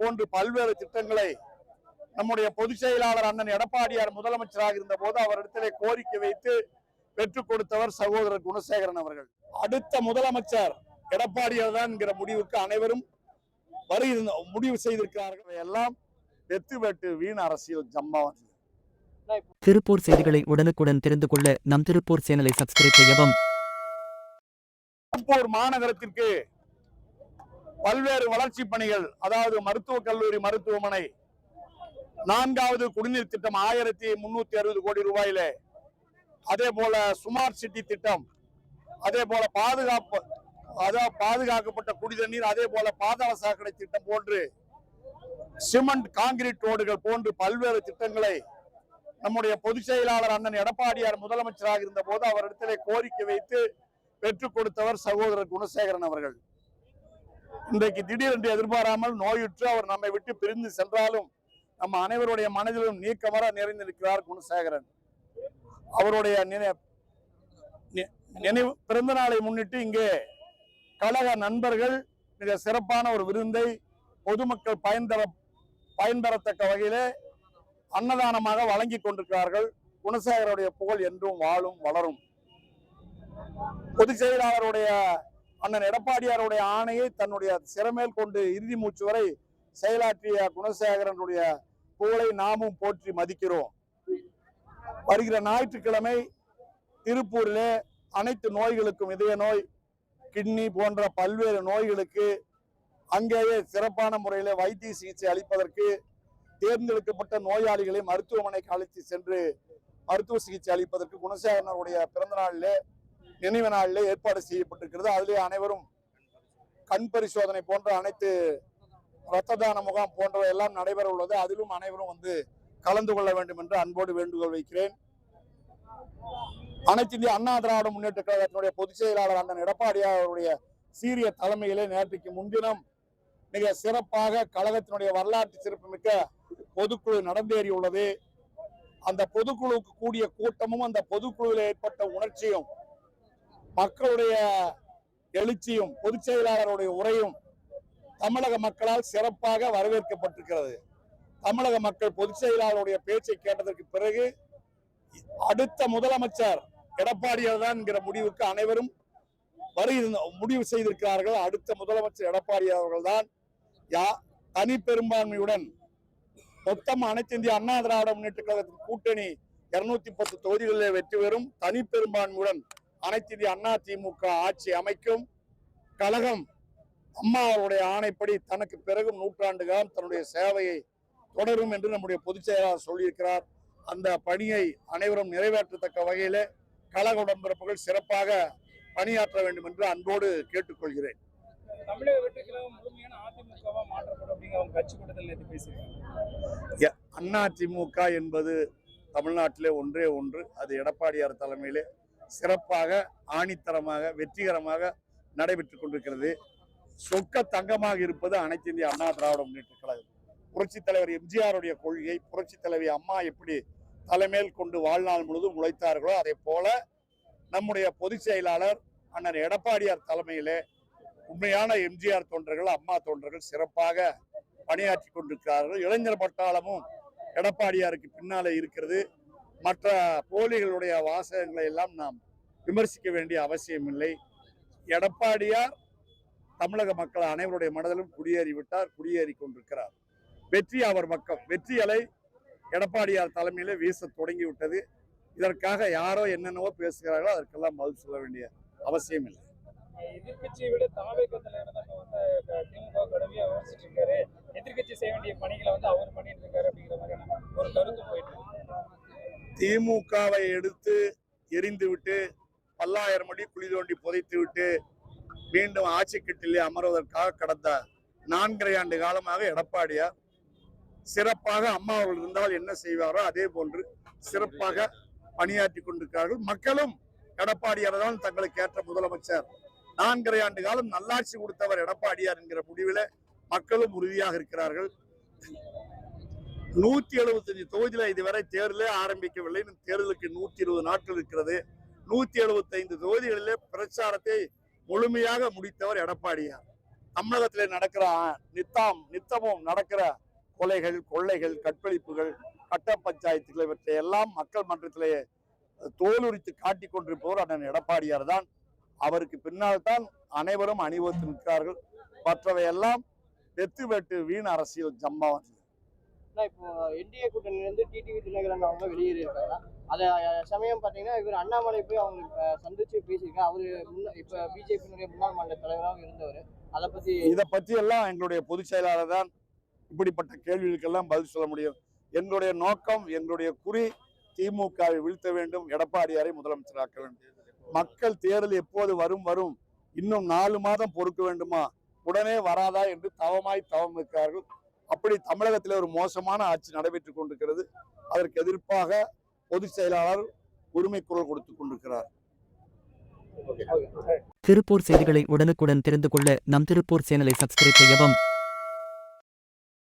போன்று பல்வேறு திட்டங்களை நம்முடைய பொதுச் செயலாளர் அண்ணன் எடப்பாடியார் முதலமைச்சராக இருந்த போது அவரிடத்திலே கோரிக்கை வைத்து பெற்றுக் கொடுத்தவர் சகோதரர் குணசேகரன் அவர்கள். அடுத்த முதலமைச்சர் எடப்பாடியார் தான் என்கிற முடிவுக்கு அனைவரும் வருகிற முடிவு செய்திருக்கிறார்கள். எல்லாம் வெத்து வெட்டு வீண் அரசியல் ஜம்மாவன் திருப்பூர் செய்திகளை உடனுக்குடன் தெரிந்து கொள்ள நம் திருப்பூர் சேனலை சப்ஸ்கிரைப் செய்யவும். திருப்பூர் மாநகரத்திற்கு பல்வேறு வளர்ச்சி பணிகள் அதாவது மருத்துவக் கல்லூரி மருத்துவமனை நான்காவது குடிநீர் திட்டம் ஆயிரத்தி முன்னூத்தி அறுபது கோடி ரூபாயில. அதே போல ஸ்மார்ட் சிட்டி திட்டம் அதே போல பாதுகாப்பு அதாவது பாதுகாக்கப்பட்ட குடிதண்ணீர் அதே போல பாதாள சாக்கடை திட்டம் போன்று சிமெண்ட் காங்கிரீட் ரோடுகள் போன்று பல்வேறு திட்டங்களை நம்முடைய பொதுச் செயலாளர் அண்ணன் எடப்பாடியார் முதலமைச்சராக இருந்த போது அவரிடத்திலே கோரிக்கை வைத்து பெற்றுக் கொடுத்தவர் சகோதரர் குணசேகரன் அவர்கள். இன்றைக்கு திடீரென்று எதிர்பாராமல் நோயுற்று அவர் நம்மை விட்டு பிரிந்து சென்றாலும் நம்ம அனைவருடைய மனதிலும் நீக்கமர நிறைந்திருக்கிறார் குணசேகரன். அவருடைய நினைவு பிறந்த நாளை முன்னிட்டு இங்கே கழக நண்பர்கள் மிக சிறப்பான ஒரு விருந்தை பொதுமக்கள் பயன்தர பயன்பெறத்தக்க வகையிலே அன்னதானமாக வழங்கி கொண்டிருக்கிறார்கள். குணசேகருடைய புகழ் என்றும் வாழும் வளரும். பொதுச் செயலாளருடைய அண்ணன் எடப்பாடியாருடைய ஆணையை தன்னுடைய சிறமேல் கொண்டு இறுதி மூச்சு வரை செயலாற்றிய குணசேகரனுடைய புகழை நாமும் போற்றி மதிக்கிறோம். வருகிற ஞாயிற்றுக்கிழமை திருப்பூரிலே அனைத்து நோய்களுக்கும் இதய நோய் கிட்னி போன்ற பல்வேறு நோய்களுக்கு அங்கேயே சிறப்பான முறையில் வைத்திய சிகிச்சை அளிப்பதற்கு தேர்ந்தெடுக்கப்பட்ட நோயாளிகளை மருத்துவமனைக்கு அழைத்து சென்று மருத்துவ சிகிச்சை அளிப்பதற்கு குணசேகரனுடைய பிறந்த நாளிலே நினைவு நாளிலே ஏற்பாடு செய்யப்பட்டிருக்கிறது. அதிலே அனைவரும் கண் பரிசோதனை போன்ற அனைத்து இரத்த தான முகாம் போன்றவை எல்லாம் நடைபெற உள்ளது. அதிலும் அனைவரும் வந்து கலந்து கொள்ள வேண்டும் என்று அன்போடு வேண்டுகோள் வைக்கிறேன். அனைத்து இந்திய அண்ணா திராவிட முன்னேற்ற கழகத்தினுடைய பொதுச் செயலாளர் அண்ணன் எடப்பாடியார் அவருடைய சீரிய தலைமையிலே நேற்றைக்கு முன்தினம் மிக சிறப்பாக கழகத்தினுடைய வரலாற்று சிறப்புமிக்க பொதுக்குழு நடந்தேறியுள்ளது. அந்த பொதுக்குழுவுக்கு கூடிய கூட்டமும் அந்த பொதுக்குழுவில் ஏற்பட்ட உணர்ச்சியும் மக்களுடைய எழுச்சியும் பொதுச் செயலாளருடைய உரையும் தமிழக மக்களால் சிறப்பாக வரவேற்கப்பட்டிருக்கிறது. தமிழக மக்கள் பொதுச் செயலாளருடைய பேச்சை கேட்டதற்கு பிறகு அடுத்த முதலமைச்சர் எடப்பாடியார் தான் என்கிற முடிவுக்கு அனைவரும் வருகிற முடிவு செய்திருக்கிறார்கள். அடுத்த முதலமைச்சர் எடப்பாடியார் அவர்கள்தான் யா தனி பெரும்பான்மையுடன் மொத்தம் அனைத்து இந்திய அண்ணா திராவிட முன்னேற்ற கழகத்தின் கூட்டணி இருநூத்தி பத்து தொகுதிகளிலே வெற்றி பெறும் தனி பெரும்பான்மையுடன் அனைத்து அண்ணா திமுக ஆட்சி அமைக்கும் கழகம் அம்மா அவருடைய ஆணைப்படி தனக்கு பிறகும் நூற்றாண்டு காலம் தன்னுடைய சேவையை தொடரும் என்று நம்முடைய பொதுச் செயலாளர் சொல்லியிருக்கிறார். அந்த பணியை அனைவரும் நிறைவேற்றத்தக்க வகையிலே கழக உடன்பிறப்புகள் சிறப்பாக பணியாற்ற வேண்டும் என்று அன்போடு கேட்டுக்கொள்கிறேன். அண்ணா திமுக என்பது தமிழ்நாட்டிலே ஒன்றே ஒன்று. அது எடப்பாடியார் தலைமையிலே சிறப்பாக ஆணித்தரமாக வெற்றிகரமாக நடைபெற்றுக் கொண்டிருக்கிறது. சொக்க தங்கமாக இருப்பது அனைத்து இந்திய அண்ணா திராவிட முன்னேற்ற கழகம். புரட்சித் தலைவர் எம்ஜிஆருடைய கொள்கை புரட்சித் தலைவி அம்மா எப்படி தலைமையில் கொண்டு வாழ்நாள் முழுதும் உழைத்தார்களோ அதே போல நம்முடைய பொதுச் செயலாளர் அண்ணன் எடப்பாடியார் தலைமையிலே உண்மையான எம்ஜிஆர் தொண்டர்கள் அம்மா தொண்டர்கள் சிறப்பாக பணியாற்றி கொண்டிருக்கிறார்கள். இளைஞர் பட்டாளமும் எடப்பாடியாருக்கு பின்னாலே இருக்கிறது. மற்ற போலிகளுடைய வாசகங்களை எல்லாம் நாம் விமர்சிக்க வேண்டிய அவசியம் இல்லை. எடப்பாடியார் தமிழக மக்கள் அனைவருடைய மனதிலும் குடியேறிவிட்டார் குடியேறி கொண்டிருக்கிறார். வெற்றி அவர் பக்கம் வெற்றி அலை எடப்பாடியார் தலைமையில் வீச தொடங்கிவிட்டது இதற்காக யாரோ என்னென்னவோ பேசுகிறார்களோ அதற்கெல்லாம் பதில் சொல்ல வேண்டிய அவசியம் இல்லை. எதிர்கட்சியை விட தாவேக தலைவர் வந்து திமுக விமர்சிட்டு இருக்காரு எதிர்கட்சி செய்ய வேண்டிய பணிகளை வந்து அவர் பண்ணிட்டு இருக்காரு அப்படிங்கிற மாதிரியான ஒரு கருத்து போயிட்டு இருக்கு. திமுகவை எடுத்து எரிந்துவிட்டு பல்லாயிரம் அடி குழி தோண்டி புதைத்துவிட்டு மீண்டும் ஆட்சி கட்டிலே அமர்வதற்காக கடந்த நான்கரை ஆண்டு காலமாக எடப்பாடியார் சிறப்பாக அம்மா அவர்கள் இருந்தால் என்ன செய்வாரோ அதே போன்று சிறப்பாக பணியாற்றி கொண்டிருக்கிறார்கள். மக்களும் எடப்பாடியார் தான் தங்களுக்கு ஏற்ற முதலமைச்சர். நான்கரை ஆண்டு காலம் நல்லாட்சி கொடுத்தவர் எடப்பாடியார் என்கிற முடிவில் மக்களும் உறுதியாக இருக்கிறார்கள். நூத்தி எழுபத்தஞ்சு தொகுதியில இதுவரை தேர்தலே ஆரம்பிக்கவில்லை. தேர்தலுக்கு நூத்தி இருபது நாட்கள் இருக்கிறது. நூத்தி எழுபத்தைந்து தொகுதிகளிலே பிரச்சாரத்தை முழுமையாக முடித்தவர் எடப்பாடியார். தமிழகத்திலே நடக்கிற நித்தாம் நித்தமும் நடக்கிற கொலைகள் கொள்ளைகள் கற்பழிப்புகள் கட்ட பஞ்சாயத்துகள் இவற்றை எல்லாம் மக்கள் மன்றத்திலே தோலுரித்து காட்டி கொண்டிருப்பவர் அண்ணன் எடப்பாடியார் தான். அவருக்கு பின்னால் தான் அனைவரும் அணிவகுத்து நிற்கிறார்கள். மற்றவையெல்லாம் வெத்து வெட்டு வீண் அரசியல் ஜம்பாவன் ஆனா இப்போ என்டிஏ கூட்டணியிலேருந்து டிடிவி தினகரன் அவங்க வெளியேறியிருக்காங்க. அதை சமயம் பார்த்தீங்கன்னா இவர் அண்ணாமலை போய் அவங்களுக்கு சந்திச்சு பேசியிருக்காரு. அவர் முன்ன இப்போ பிஜேபியினுடைய முன்னாள் மாநில தலைவராகவும் இருந்தவர். அதை பற்றி இதை பற்றி எல்லாம் எங்களுடைய பொதுச் செயலாளர் தான் இப்படிப்பட்ட கேள்விகளுக்கெல்லாம் பதில் சொல்ல முடியும். எங்களுடைய நோக்கம் எங்களுடைய குறி திமுகவை வீழ்த்த வேண்டும் எடப்பாடியாரை முதலமைச்சராக்க வேண்டும். மக்கள் தேர்தல் எப்போது வரும் வரும். இன்னும் நாலு மாதம் பொறுக்க வேண்டுமா? உடனே வராதா என்று தவமாய் தவம் இருக்கிறார்கள் அப்படி தமிழகத்தில் ஒரு மோசமான ஆட்சி நடைபெற்றுக் கொண்டிருக்கிறது. அதற்கு எதிர்ப்பாக பொதுச் செயலாளர் உரிமை குரல் கொடுத்துக் கொண்டிருக்கிறார். திருப்பூர் செய்திகளை உடனுக்குடன் தெரிந்து கொள்ள நம் திருப்பூர் சேனலை சப்ஸ்கிரைப் செய்யவும்.